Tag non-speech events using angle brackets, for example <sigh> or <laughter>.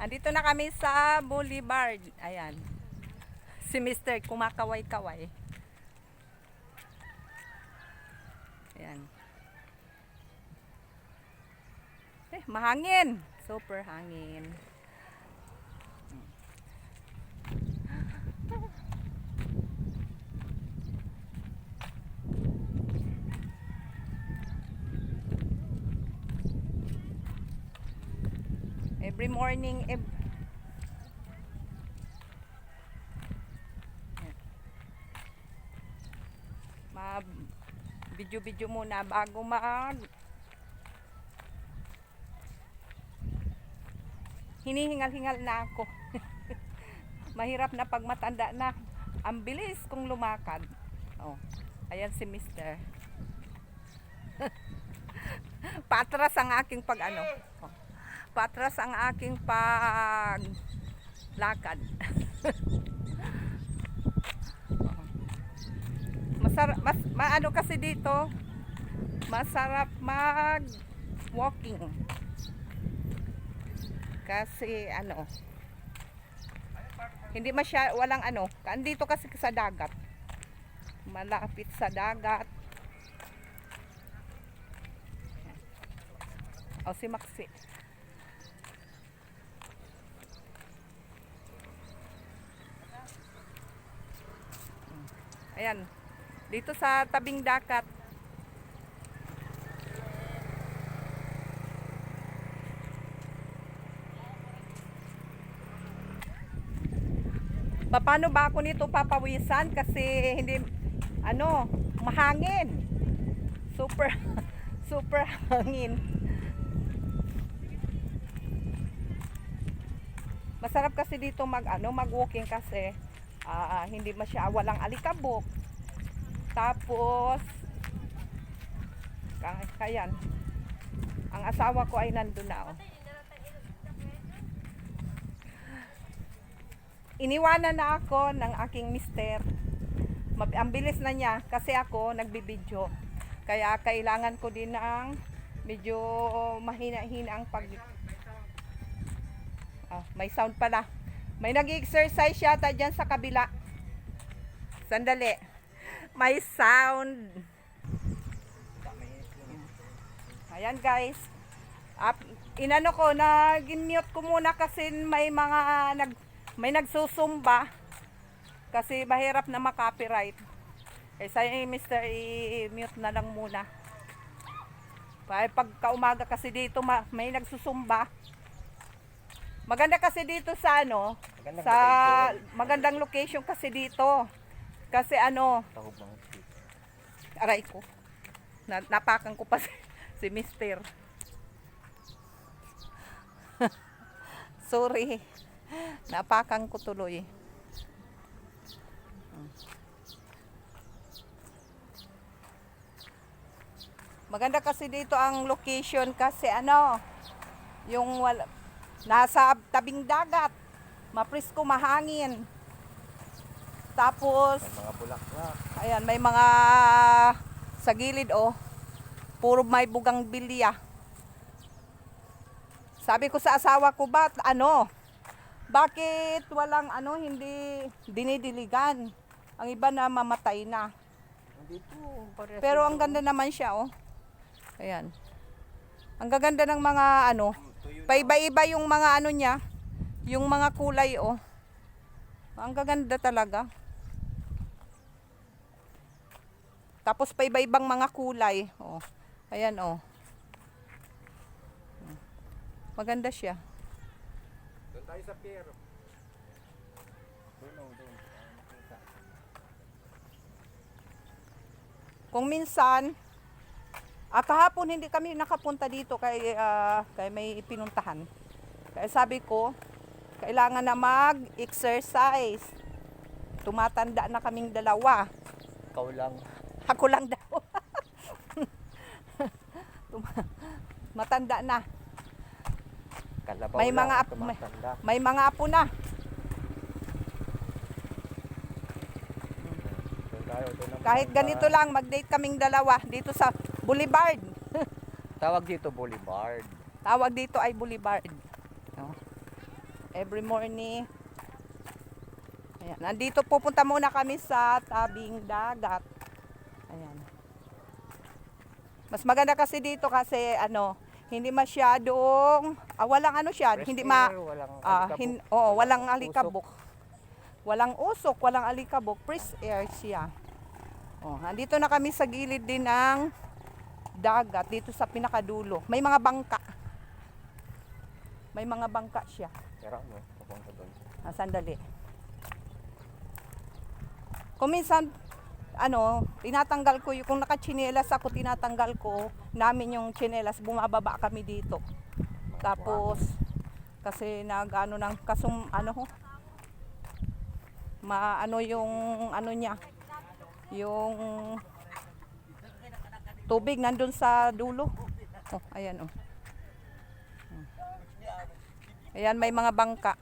Andito na kami sa Boulevard. Ayan. Si Mr. kumakaway-kaway. Ayan. Eh, mahangin. Super hangin. Every morning, ev ma video-video muna bago mag hinihingal-hingal na ako. <laughs> Mahirap na pag matanda na. Ang bilis kong lumakad. Oh, ayan si Mister. <laughs> Patras ang aking pag ano. Oh, patras ang aking pag lakad. <laughs> Masarap, mas, maano kasi dito, masarap mag walking. Kasi ano, hindi masya, walang ano, andito kasi sa dagat. Malapit sa dagat. O si Maxi. Ayan. Dito sa tabing dagat. Pa- Paano ba ako nito papawisan kasi hindi ano, mahangin. Super <laughs> super hangin. Masarap kasi dito mag ano, mag-walking kasi ah, hindi masya walang alikabok. Tapos kaya, kayan. Ang asawa ko ay nandun na. Oh. Iniwanan na ako ng aking mister. Ang bilis na niya kasi ako nagbibideo. Kaya kailangan ko din ng medyo mahina-hina ang pag Ah, may sound pala. May nag-exercise yata dyan sa kabila. Sandali. May sound. Ayan guys. Up, inano ko, nag-mute ko muna kasi may mga nag, may nagsusumba. Kasi mahirap na makopyright. Eh, sa'yo, eh, Mr. i-mute na lang muna. Pa- Pagka umaga kasi dito, ma- may nagsusumba. Maganda kasi dito sa ano, Magandang sa location. magandang location kasi dito. Kasi ano, aray ko. Na, napakan ko pa si, <laughs> si Mister. <laughs> Sorry. Napakan ko tuloy. Maganda kasi dito ang location kasi ano, yung wala, nasa tabing dagat. Maprisko mahangin. Tapos, May mga bulaklak. Ayan, may mga sa gilid oh. Puro may bugang bilya. Sabi ko sa asawa ko, ba ano? Bakit walang ano, hindi dinidiligan? Ang iba na mamatay na. Dito, parehas Pero ang ganda naman siya oh. Ayan. Ang gaganda ng mga ano. Paiba-iba yung mga ano niya, yung mga kulay oh. Ang gaganda talaga. Tapos pa iba-ibang mga kulay. Oh. Ayan oh. Maganda siya. Doon tayo sa pier. Oh. Ah. Kung minsan, ah, kahapon hindi kami nakapunta dito kay, ah, kay may pinuntahan. Kaya sabi ko, kailangan na mag-exercise. Tumatanda na kaming dalawa. Ikaw lang. Ako lang daw. <laughs> Matanda na. Kalabaw May lang, mga ap- tumatanda. May mga apo na. Ang Kahit ganito lang, mag-date kaming dalawa dito sa Boulevard. <laughs> Tawag dito Boulevard. Tawag dito ay Boulevard. Every morning. Ayan. Nandito pupunta muna kami sa tabing dagat. Ayan. Mas maganda kasi dito kasi ano, hindi masyadong ah, walang ano siya, Fresh hindi ma air, walang ah, alikabok. hin, oo, walang usok. alikabok. Walang usok, walang alikabok, fresh air siya. Oh, nandito na kami sa gilid din ng dagat dito sa pinakadulo. May mga bangka. May mga bangka siya. Pero ano, papunta doon. Ah, sandali. Kung minsan, ano, tinatanggal ko yung, kung nakachinelas ako, tinatanggal ko namin yung chinelas, bumababa kami dito. Tapos, kasi nag, ano, ng, kasum, ano ho, ma, ano yung, ano niya, yung tubig nandun sa dulo. Oh, ayan oh. Ayan, may mga bangka.